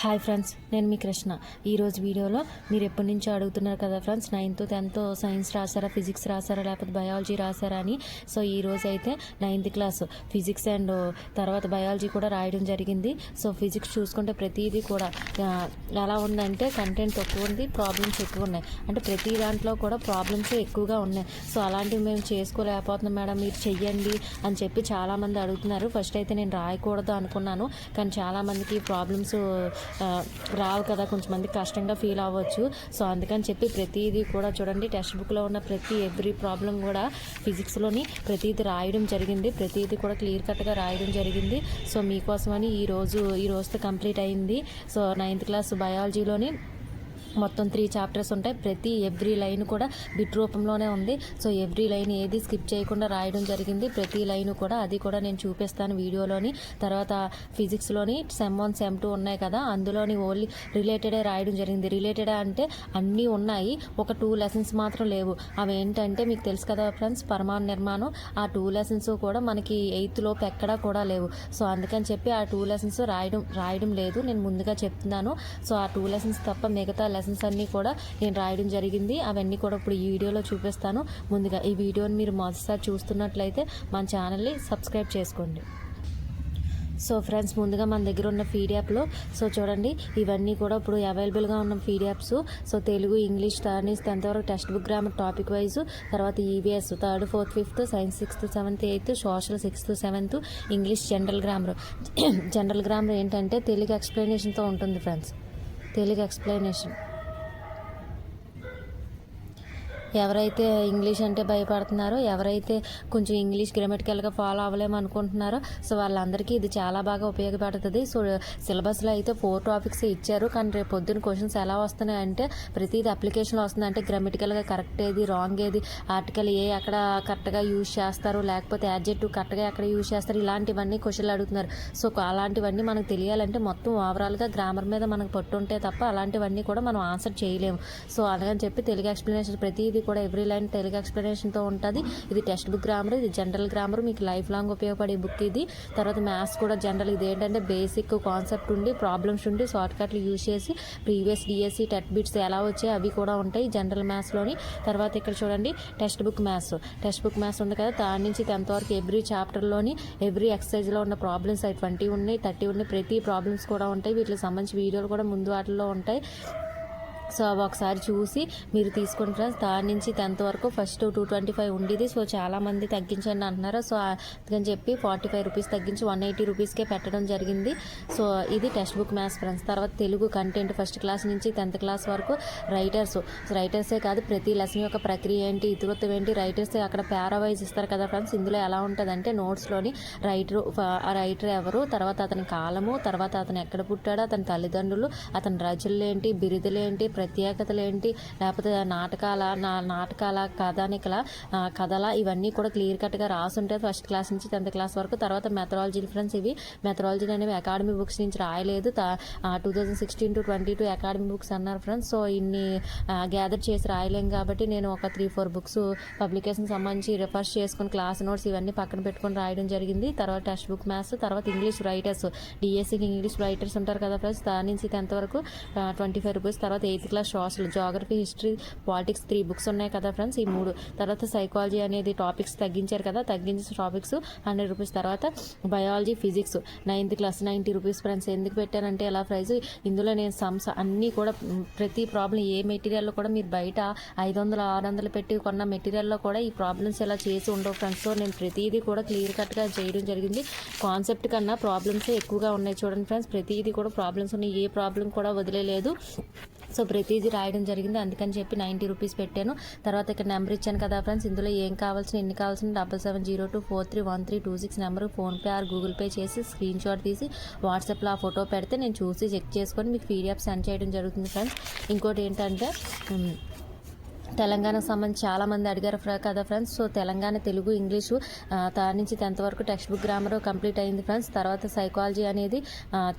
Hi friends నేను మీ కృష్ణ. ఈరోజు వీడియోలో మీరు ఎప్పటి నుంచో అడుగుతున్నారు కదా ఫ్రెండ్స్ నైన్త్ టెన్త్ సైన్స్ రాసారా ఫిజిక్స్ రాసారా లేకపోతే బయాలజీ రాసారా అని. సో ఈ రోజు అయితే నైన్త్ క్లాస్ ఫిజిక్స్ అండ్ తర్వాత బయాలజీ కూడా రాయడం జరిగింది. సో ఫిజిక్స్ చూసుకుంటే ప్రతిదీ కూడా ఎలా ఉందంటే కంటెంట్ తక్కువ ఉంది ప్రాబ్లమ్స్ ఎక్కువ ఉన్నాయి. అంటే ప్రతి దాంట్లో కూడా ప్రాబ్లమ్స్ ఎక్కువగా ఉన్నాయి. సో అలాంటివి మేము చేసుకోలేకపోతున్నాం మేడం మీరు చెయ్యండి అని చెప్పి చాలామంది అడుగుతున్నారు. ఫస్ట్ అయితే నేను రాయకూడదు అనుకున్నాను కానీ చాలామందికి ప్రాబ్లమ్స్ రావు కదా కొంచెం మంది కష్టంగా ఫీల్ అవ్వచ్చు. సో అందుకని చెప్పి ప్రతిదీ కూడా చూడండి టెక్స్ట్ బుక్లో ఉన్న ప్రతి ఎవ్రీ ప్రాబ్లం కూడా ఫిజిక్స్లోని ప్రతిదీ రాయడం జరిగింది. ప్రతిదీ కూడా క్లియర్ కట్గా రాయడం జరిగింది. సో మీకోసమని ఈ రోజు ఈ రోజుతో కంప్లీట్ అయింది. సో నైన్త్ క్లాస్ బయాలజీలోని మొత్తం త్రీ చాప్టర్స్ ఉంటాయి. ప్రతి ఎవ్రీ లైన్ కూడా బిట్ రూపంలోనే ఉంది. సో ఎవ్రీ లైన్ ఏది స్కిప్ చేయకుండా రాయడం జరిగింది. ప్రతి లైన్ కూడా అది కూడా నేను చూపిస్తాను వీడియోలోని. తర్వాత ఫిజిక్స్లోని సెమ్ వన్ సెమ్ టూ ఉన్నాయి కదా. అందులోని ఓన్లీ రిలేటెడే రాయడం జరిగింది. రిలేటెడ్ అంటే అన్నీ ఉన్నాయి. ఒక టూ లెసన్స్ మాత్రం లేవు. అవి ఏంటంటే మీకు తెలుసు కదా ఫ్రెండ్స్ పరమాణు నిర్మాణం. ఆ టూ లెసన్స్ కూడా మనకి ఎయిత్ లోపు ఎక్కడా కూడా లేవు. సో అందుకని చెప్పి ఆ టూ లెసన్స్ రాయడం రాయడం లేదు. నేను ముందుగా చెప్తున్నాను. సో ఆ టూ లెసన్స్ తప్ప మిగతా లెసన్స్ అన్నీ కూడా నేను రాయడం జరిగింది. అవన్నీ కూడా ఇప్పుడు ఈ వీడియోలో చూపిస్తాను. ముందుగా ఈ వీడియోని మీరు మొదటిసారి చూస్తున్నట్లయితే మన ఛానల్ని సబ్స్క్రైబ్ చేసుకోండి. సో ఫ్రెండ్స్ ముందుగా మన దగ్గర ఉన్న పీడిఎఫ్లో సో చూడండి ఇవన్నీ కూడా ఇప్పుడు అవైలబుల్గా ఉన్న పీడిఎఫ్స్ సో తెలుగు ఇంగ్లీష్ టర్నీస్ టెన్త్ వరకు text book grammar topic wise తర్వాత EVS third fourth fifth science sixth seventh eighth social sixth seventh English general grammar. General grammar ఏంటంటే తెలుగు ఎక్స్ప్లెనేషన్తో ఉంటుంది ఫ్రెండ్స్. తెలుగు ఎక్స్ప్లెనేషన్ ఎవరైతే ఇంగ్లీష్ అంటే భయపడుతున్నారో ఎవరైతే కొంచెం ఇంగ్లీష్ గ్రామటికల్గా ఫాలో అవ్వలేము అనుకుంటున్నారో సో వాళ్ళందరికీ ఇది చాలా బాగా ఉపయోగపడుతుంది. సో సిలబస్లో అయితే ఫోర్ టాపిక్స్ ఇచ్చారు. కానీ రేపు పొద్దున్న క్వశ్చన్స్ ఎలా వస్తున్నాయి అంటే ప్రతిది అప్లికేషన్లో వస్తుంది అంటే గ్రామటికల్గా కరెక్ట్ ఏది రాంగ్ ఏది ఆర్టికల్ ఏ అక్కడ కరెక్ట్గా యూజ్ చేస్తారు లేకపోతే యాడ్జెక్టివ్ కరెక్ట్గా ఎక్కడ యూజ్ చేస్తారు ఇలాంటివన్నీ క్వశ్చన్లు అడుగుతున్నారు. సో అలాంటివన్నీ మనకు తెలియాలంటే మొత్తం ఓవరాల్గా గ్రామర్ మీద మనకు పట్టుంటే తప్ప అలాంటివన్నీ కూడా మనం ఆన్సర్ చేయలేము. సో అలాగని చెప్పి తెలుగు ఎక్స్ప్లెనేషన్ ప్రతిదీ కూడా ఎవ్రీ లైన్ తెలుగు ఎక్స్ప్లెనేషన్తో ఉంటుంది. ఇది టెక్స్ట్ బుక్ గ్రామర్ ఇది జనరల్ గ్రామర్ మీకు లైఫ్ లాంగ్ ఉపయోగపడే బుక్ ఇది. తర్వాత మ్యాథ్స్ కూడా జనరల్ ఇది ఏంటంటే బేసిక్ కాన్సెప్ట్ ఉండి ప్రాబ్లమ్స్ ఉండి షార్ట్ కట్లు యూజ్ చేసి ప్రీవియస్ డిఎస్సి టెట్ బిట్స్ ఎలా వచ్చాయి అవి కూడా ఉంటాయి జనరల్ మ్యాథ్స్లోని తర్వాత ఇక్కడ చూడండి text book maths text book maths ఉంది కదా దాని నుంచి టెన్త్ వరకు ఎవ్రీ చాప్టర్లోని ఎవ్రీ ఎక్సర్సైజ్లో ఉన్న ప్రాబ్లమ్స్ అవి ట్వంటీ ఉన్నాయి థర్టీ ఉన్నాయి. ప్రతి ప్రాబ్లమ్స్ కూడా ఉంటాయి. వీటికి సంబంధించి వీడియోలు కూడా ముందు వాటిలో ఉంటాయి. సో అవి ఒకసారి చూసి మీరు తీసుకోండి ఫ్రెండ్స్. దాని నుంచి టెన్త్ వరకు ఫస్ట్ టూ ట్వంటీ ఫైవ్ ఉండేది. సో చాలామంది తగ్గించండి అంటున్నారు. సో అందుకని చెప్పి ఫార్టీ ఫైవ్ రూపీస్ తగ్గించి వన్ ఎయిటీ రూపీస్కే పెట్టడం జరిగింది. సో ఇది టెక్స్ట్ బుక్ మ్యాథ్స్ ఫ్రెండ్స్. తర్వాత తెలుగు కంటెంట్ ఫస్ట్ క్లాస్ నుంచి టెన్త్ క్లాస్ వరకు రైటర్స్. రైటర్సే కాదు ప్రతి లెసన్ యొక్క ప్రక్రియ ఏంటి ఇతరత్వం ఏంటి రైటర్స్ అక్కడ పారావైజ్ ఇస్తారు కదా ఫ్రెండ్స్. ఇందులో ఎలా ఉంటుందంటే నోట్స్లోని రైటర్ ఆ రైటర్ ఎవరు తర్వాత అతని కాలము తర్వాత అతను ఎక్కడ పుట్టాడు అతని తల్లిదండ్రులు అతని రచనలు ఏంటి బిరుదులు ఏంటి ప్రత్యేకతలు ఏంటి లేకపోతే నాటకాల నా నాటకాల కథానికల కథల ఇవన్నీ కూడా క్లియర్ కట్గా రాసి ఫస్ట్ క్లాస్ నుంచి టెన్త్ క్లాస్ వరకు తర్వాత మెథడాలజీ ఫ్రెండ్స్ ఇవి మెథడాలజీ అనేవి అకాడమీ బుక్స్ నుంచి రాయలేదు. Two thousand sixteen to twenty two academy books అన్నారు ఫ్రెండ్స్. సో ఇన్ని గ్యాదర్ చేసి రాయలేం కాబట్టి నేను ఒక త్రీ ఫోర్ బుక్స్ పబ్లికేషన్ సంబంధించి రిఫర్స్ చేసుకుని క్లాస్ నోట్స్ ఇవన్నీ పక్కన పెట్టుకొని రాయడం జరిగింది. తర్వాత టెక్స్ట్ బుక్ మ్యాథ్స్ తర్వాత ఇంగ్లీష్ రైటర్స్. డిఎస్సికి ఇంగ్లీష్ రైటర్స్ ఉంటారు కదా ఫ్రెండ్స్. దాని నుంచి టెన్త్ వరకు ట్వంటీ ఫైవ్ రూపీస్ తర్వాత eighth class social geography history politics three books ఉన్నాయి కదా ఫ్రెండ్స్ ఈ మూడు. తర్వాత సైకాలజీ అనేది టాపిక్స్ తగ్గించారు కదా తగ్గించిన టాపిక్స్ హండ్రెడ్ రూపీస్ తర్వాత biology physics ninth class ninety rupees friends ఎందుకు పెట్టానంటే ఎలా ప్రైజ్? ఇందులో నేను సమ్స్ అన్నీ కూడా ప్రతి ప్రాబ్లం ఏ మెటీరియల్లో కూడా మీరు బయట ఐదు వందలు ఆరు వందలు పెట్టి కొన్న మెటీరియల్లో కూడా ఈ ప్రాబ్లమ్స్ ఇలా చేసి ఉండవు ఫ్రెండ్స్ సో నేను ప్రతిదీ కూడా క్లియర్ కట్గా చేయడం జరిగింది. కాన్సెప్ట్ కన్నా ప్రాబ్లమ్స్ ఎక్కువగా ఉన్నాయి చూడండి ఫ్రెండ్స్ ప్రతిదీ కూడా ప్రాబ్లమ్స్ ఉన్నాయి. ఏ ప్రాబ్లం కూడా వదిలేదు సో ప్రతిదీ రాయడం జరిగింది. అందుకని చెప్పి నైంటీ రూపీస్ పెట్టాను. తర్వాత ఇక్కడ నెంబర్ ఇచ్చాను కదా ఫ్రెండ్స్. ఇందులో ఏం కావాల్సిన ఎన్ని కావాల్సిన double seven zero two four three one three two six number PhonePe or Google Pay చేసి స్క్రీన్ షాట్ తీసి వాట్సాప్లో ఆ ఫోటో పెడితే నేను చూసి చెక్ చేసుకొని మీకు పీడిఎఫ్ సెండ్ చేయడం జరుగుతుంది ఫ్రెండ్స్. ఇంకోటి ఏంటంటే తెలంగాణకు సంబంధించి చాలామంది అడిగారు కదా friends. So Telangana Telugu English ఆ, థర్డ్ నుంచి టెన్త్ వరకు టెక్స్ట్ బుక్ గ్రామర్ కంప్లీట్ అయింది ఫ్రెండ్స్. తర్వాత సైకాలజీ అనేది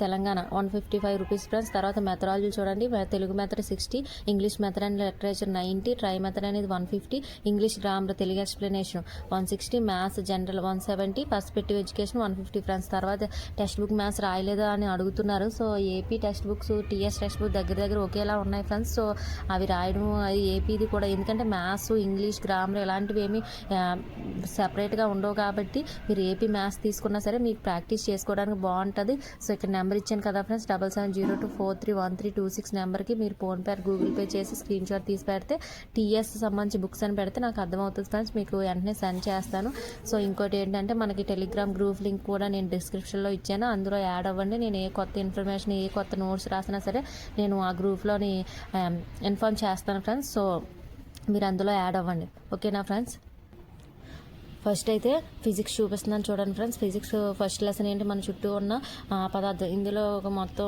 Telangana one fifty five rupees friends. తర్వాత మెథడాలజీ చూడండి. Telugu method sixty English method and literature ninety tri method అనేది one fifty English grammar Telugu explanation one sixty maths general one seventy perspective education one fifty friends. తర్వాత text book maths రాయలేదా అని అడుగుతున్నారు. So AP text books TS text book దగ్గర దగ్గర ఒకేలా ఉన్నాయి friends. So అవి రాయడం అది ఏపీది కూడా. ఎందుకంటే మ్యాథ్స్ ఇంగ్లీష్ గ్రామర్ ఇలాంటివి ఏమి సపరేట్గా ఉండవు కాబట్టి మీరు ఏపీ మ్యాథ్స్ తీసుకున్నా సరే మీకు ప్రాక్టీస్ చేసుకోవడానికి బాగుంటుంది. సో ఇక్కడ నెంబర్ ఇచ్చాను కదా friends double seven zero two four three one three two six నెంబర్కి మీరు ఫోన్పే గూగుల్ పే చేసి స్క్రీన్ షాట్ తీసి పెడితే టీఎస్ సంబంధించి బుక్స్ అని పెడితే నాకు అర్థమవుతుంది ఫ్రెండ్స్ మీకు వెంటనే సెండ్ చేస్తాను. సో ఇంకోటి ఏంటంటే మనకి టెలిగ్రామ్ గ్రూప్ లింక్ కూడా నేను డిస్క్రిప్షన్లో ఇచ్చాను. అందులో యాడ్ అవ్వండి. నేను ఏ కొత్త ఇన్ఫర్మేషన్ ఏ కొత్త నోట్స్ రాసినా సరే నేను ఆ గ్రూప్లోని ఇన్ఫామ్ చేస్తాను ఫ్రెండ్స్ సో మీరు అందులో యాడ్ అవ్వండి. ఓకేనా ఫ్రెండ్స్? ఫస్ట్ అయితే ఫిజిక్స్ చూపిస్తున్నాను చూడండి ఫ్రెండ్స్. ఫిజిక్స్ ఫస్ట్ లెసన్ ఏంటి? మన చుట్టూ ఉన్న పదార్థం ఇందులో ఒక మొత్తం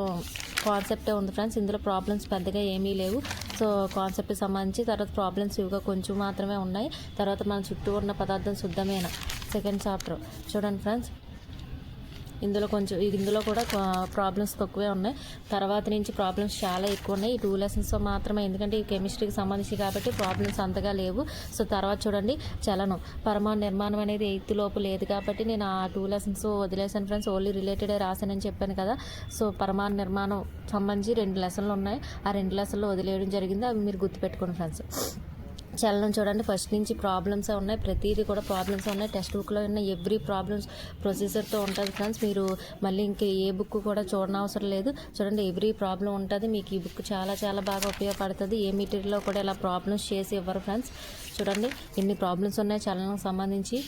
కాన్సెప్టే ఉంది ఫ్రెండ్స్. ఇందులో ప్రాబ్లమ్స్ పెద్దగా ఏమీ లేవు. సో కాన్సెప్ట్ సంబంధించి తర్వాత ప్రాబ్లమ్స్ ఇవిగా కొంచెం మాత్రమే ఉన్నాయి. తర్వాత మన చుట్టూ ఉన్న పదార్థం శుద్ధమైన? సెకండ్ చాప్టర్ చూడండి ఫ్రెండ్స్. ఇందులో కొంచెం ఇందులో కూడా ప్రాబ్లమ్స్ తక్కువే ఉన్నాయి. తర్వాత నుంచి ప్రాబ్లమ్స్ చాలా ఎక్కువ ఉన్నాయి. ఈ టూ లెసన్స్ మాత్రమే ఎందుకంటే ఈ కెమిస్ట్రీకి సంబంధించి కాబట్టి ప్రాబ్లమ్స్ అంతగా లేవు. సో తర్వాత చూడండి చలనం. పరమాణు నిర్మాణం అనేది ఎయిత్ లోపు లేదు కాబట్టి నేను ఆ టూ లెసన్స్ వదిలేసాను ఫ్రెండ్స్ ఓన్లీ రిలేటెడ్ రాశానని చెప్పాను కదా. సో పరమాణు నిర్మాణం సంబంధించి రెండు లెసన్లు ఉన్నాయి. ఆ రెండు లెసన్లు వదిలేయడం జరిగింది. అవి మీరు గుర్తుపెట్టుకోండి ఫ్రెండ్స్ చలనం చూడండి. ఫస్ట్ నుంచి ప్రాబ్లమ్స్ ఉన్నాయి. ప్రతిదీ కూడా ప్రాబ్లమ్స్ ఉన్నాయి. టెక్స్ట్ బుక్లో ఉన్న ఎవ్రీ ప్రాబ్లమ్స్ ప్రొసీజర్తో ఉంటుంది ఫ్రెండ్స్ మీరు మళ్ళీ ఇంక ఏ బుక్ కూడా చూడనవసరం లేదు. చూడండి ఎవ్రీ ప్రాబ్లం ఉంటుంది. మీకు ఈ బుక్ చాలా చాలా బాగా ఉపయోగపడుతుంది. ఏ మెటీరియల్లో కూడా ఇలా ప్రాబ్లమ్స్ చేసి ఇవ్వరు ఫ్రెండ్స్ చూడండి ఎన్ని ప్రాబ్లమ్స్ ఉన్నాయి చలనం సంబంధించి.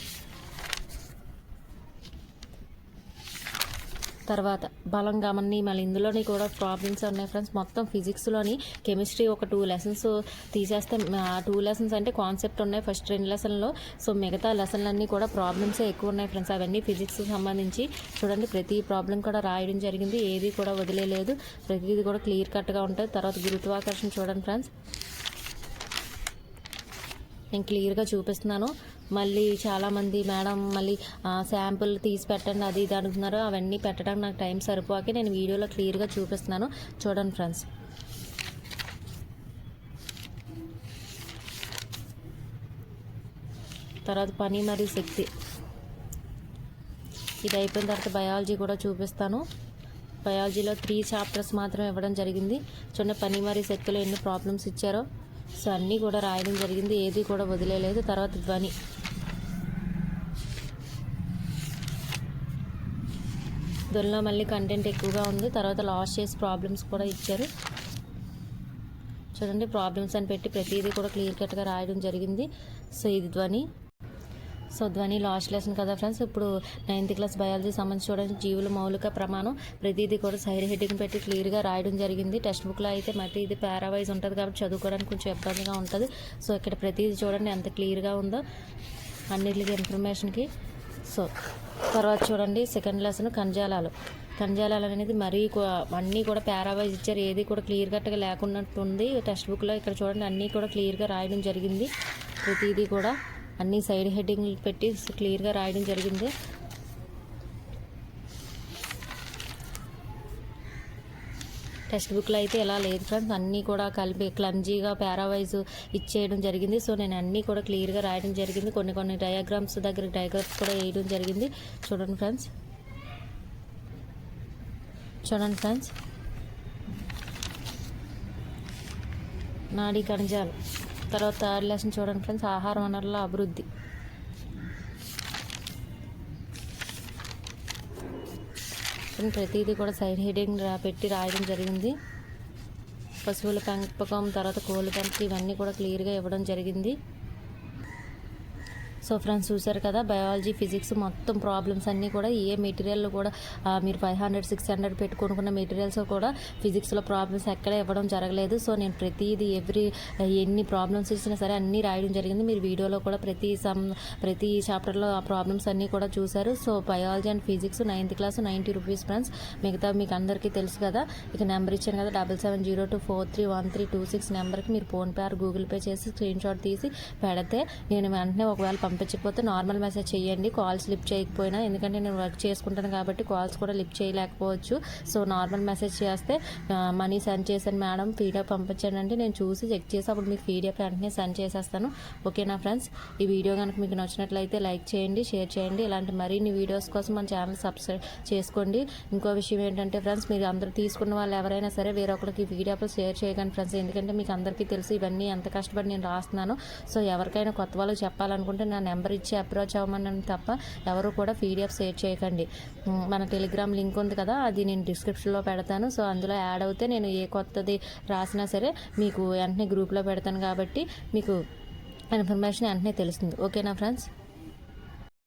తర్వాత బలం గమని మళ్ళీ ఇందులోని కూడా ప్రాబ్లమ్స్ ఉన్నాయి ఫ్రెండ్స్ మొత్తం ఫిజిక్స్లోని కెమిస్ట్రీ ఒక టూ లెసన్స్ తీసేస్తే ఆ టూ లెసన్స్ అంటే కాన్సెప్ట్ ఉన్నాయి ఫస్ట్ రెండు లెసన్లో సో మిగతా లెసన్లన్నీ కూడా ప్రాబ్లమ్సే ఎక్కువ ఉన్నాయి ఫ్రెండ్స్ అవన్నీ ఫిజిక్స్కి సంబంధించి. చూడండి ప్రతి ప్రాబ్లం కూడా రాయడం జరిగింది. ఏది కూడా వదిలేదు ప్రతిదీ కూడా క్లియర్ కట్గా ఉంటుంది. తర్వాత గురుత్వాకర్షణ చూడండి ఫ్రెండ్స్ నేను క్లియర్గా చూపిస్తున్నాను. మళ్ళీ చాలామంది మేడం మళ్ళీ శాంపుల్ తీసి పెట్టండి అది ఇది అడుగుతున్నారు అవన్నీ పెట్టడానికి నాకు టైం సరిపోక నేను వీడియోలో క్లియర్గా చూపిస్తున్నాను. చూడండి ఫ్రెండ్స్. తర్వాత పని మరియు శక్తి. ఇది అయిపోయిన తర్వాత బయాలజీ కూడా చూపిస్తాను. బయాలజీలో త్రీ చాప్టర్స్ మాత్రం ఇవ్వడం జరిగింది. చూడండి పని మరియు శక్తిలో ఎన్ని ప్రాబ్లమ్స్ ఇచ్చారో. సో అన్నీ కూడా రాయడం జరిగింది. ఏది కూడా వదిలేదు తర్వాత ధ్వని. ధ్వనిలో మళ్ళీ కంటెంట్ ఎక్కువగా ఉంది. తర్వాత లాస్ట్ చేసి ప్రాబ్లమ్స్ కూడా ఇచ్చారు. చూడండి ప్రాబ్లమ్స్ అని పెట్టి ప్రతిదీ కూడా క్లియర్ కట్గా రాయడం జరిగింది. సో ఇది ధ్వని. సో ధ్వని లాస్ట్ లెసన్ కదా ఫ్రెండ్స్ ఇప్పుడు నైన్త్ క్లాస్ బయాలజీ సంబంధించి చూడండి జీవుల మౌలిక ప్రమాణం. ప్రతిదీ కూడా సైడ్ హెడ్డింగ్ పెట్టి క్లియర్గా రాయడం జరిగింది. టెక్స్ట్ బుక్లో అయితే మరి ఇది పారావైజ్ ఉంటుంది కాబట్టి చదువుకోవడానికి కొంచెం ఇబ్బందిగా ఉంటుంది. సో ఇక్కడ ప్రతిదీ చూడండి ఎంత క్లియర్గా ఉందో. అన్నిటికీ ఇన్ఫర్మేషన్కి సో తర్వాత చూడండి సెకండ్ లెసన్ కణజాలాలు కణజాలాలు అనేది మరీ అన్నీ కూడా పారావైజ్ ఇచ్చారు. ఏది కూడా క్లియర్ కట్గా లేకున్నట్టుంది. టెక్స్ట్ బుక్లో ఇక్కడ చూడండి అన్నీ కూడా క్లియర్గా రాయడం జరిగింది. ప్రతిదీ కూడా అన్ని సైడ్ హెడ్డింగ్ పెట్టి క్లియర్గా రాయడం జరిగింది. టెక్స్ట్ బుక్లో అయితే ఇలా లేదు ఫ్రెండ్స్. అన్నీ కూడా కలిపి క్లమ్జీగా పారావైజ్ ఇచ్చేయడం జరిగింది. సో నేను అన్నీ కూడా క్లియర్గా రాయడం జరిగింది. కొన్ని కొన్ని డయాగ్రామ్స్ దగ్గర డయాగ్రామ్స్ కూడా వేయడం జరిగింది. చూడండి ఫ్రెండ్స్. చూడండి ఫ్రెండ్స్. నాడీ కణజాలు. తర్వాత థర్డ్ లెసన్ చూడండి ఫ్రెండ్స్. ఆహార వనరుల అభివృద్ధి. చూడండి, ప్రతిదీ కూడా సైడ్ హెడింగ్ రా పెట్టి రాయడం జరిగింది. పశువుల పెంపకం తర్వాత కోళ్ళ పెంపకం ఇవన్నీ కూడా క్లియర్గా ఇవ్వడం జరిగింది. సో ఫ్రెండ్స్ చూసారు కదా బయాలజీ ఫిజిక్స్ మొత్తం ప్రాబ్లమ్స్ అన్నీ కూడా ఏ మెటీరియల్ కూడా మీరు ఫైవ్ హండ్రెడ్ సిక్స్ హండ్రెడ్ పెట్టుకునుకున్న మెటీరియల్స్ కూడా ఫిజిక్స్లో ప్రాబ్లమ్స్ ఎక్కడ ఇవ్వడం జరగలేదు. సో నేను ప్రతిదీ ఎవ్రీ ఎన్ని ప్రాబ్లమ్స్ ఇచ్చినా సరే అన్నీ రాయడం జరిగింది. మీరు వీడియోలో కూడా ప్రతి సమ్ ప్రతి చాప్టర్లో ఆ ప్రాబ్లమ్స్ అన్నీ కూడా చూశారు. So biology and physics ninth class ninety rupees friends మిగతా మీకు అందరికీ తెలుసు కదా ఇక నెంబర్ ఇచ్చాను కదా double seven zero two four three one three two six నెంబర్కి మీరు ఫోన్పే ఆర్ గూగుల్ పే చేసి స్క్రీన్ షాట్ తీసి పెడితే నేను వెంటనే ఒకవేళ పంపించకపోతే నార్మల్ మెసేజ్ చేయండి కాల్స్ లిఫ్ట్ చేయకపోయినా ఎందుకంటే నేను వర్క్ చేసుకుంటాను కాబట్టి కాల్స్ కూడా లిఫ్ట్ చేయలేకపోవచ్చు. సో నార్మల్ మెసేజ్ చేస్తే మనీ సెండ్ చేశాను మేడం పీడిఎఫ్ పంపించండి అంటే నేను చూసి చెక్ చేసి అప్పుడు మీకు పీడిఎఫ్ వెంటనే సెండ్ చేసేస్తాను. ఓకేనా ఫ్రెండ్స్ ఈ వీడియో కనుక మీకు నచ్చినట్లయితే లైక్ చేయండి షేర్ చేయండి. ఇలాంటి మరిన్ని వీడియోస్ కోసం మన ఛానల్ సబ్స్క్రైబ్ చేసుకోండి. ఇంకో విషయం ఏంటంటే ఫ్రెండ్స్ మీరు అందరూ తీసుకున్న వాళ్ళు ఎవరైనా సరే వేరొకరికి వీడియోలు షేర్ చేయకండి ఫ్రెండ్స్ ఎందుకంటే మీకు అందరికీ తెలుసు ఇవన్నీ ఎంత కష్టపడి నేను రాస్తున్నాను. సో ఎవరికైనా కొత్త వాళ్ళు చెప్పాలనుకుంటే నా నెంబర్ ఇచ్చి అప్రోచ్ అవ్వమన్నాను తప్ప ఎవరు కూడా పీడిఎఫ్ షేర్ చేయకండి. మన టెలిగ్రామ్ లింక్ ఉంది కదా అది నేను డిస్క్రిప్షన్లో పెడతాను. సో అందులో యాడ్ అవుతే నేను ఏ కొత్తది రాసినా సరే మీకు వెంటనే గ్రూప్లో పెడతాను కాబట్టి మీకు ఇన్ఫర్మేషన్ వెంటనే తెలుస్తుంది. ఓకేనా ఫ్రెండ్స్?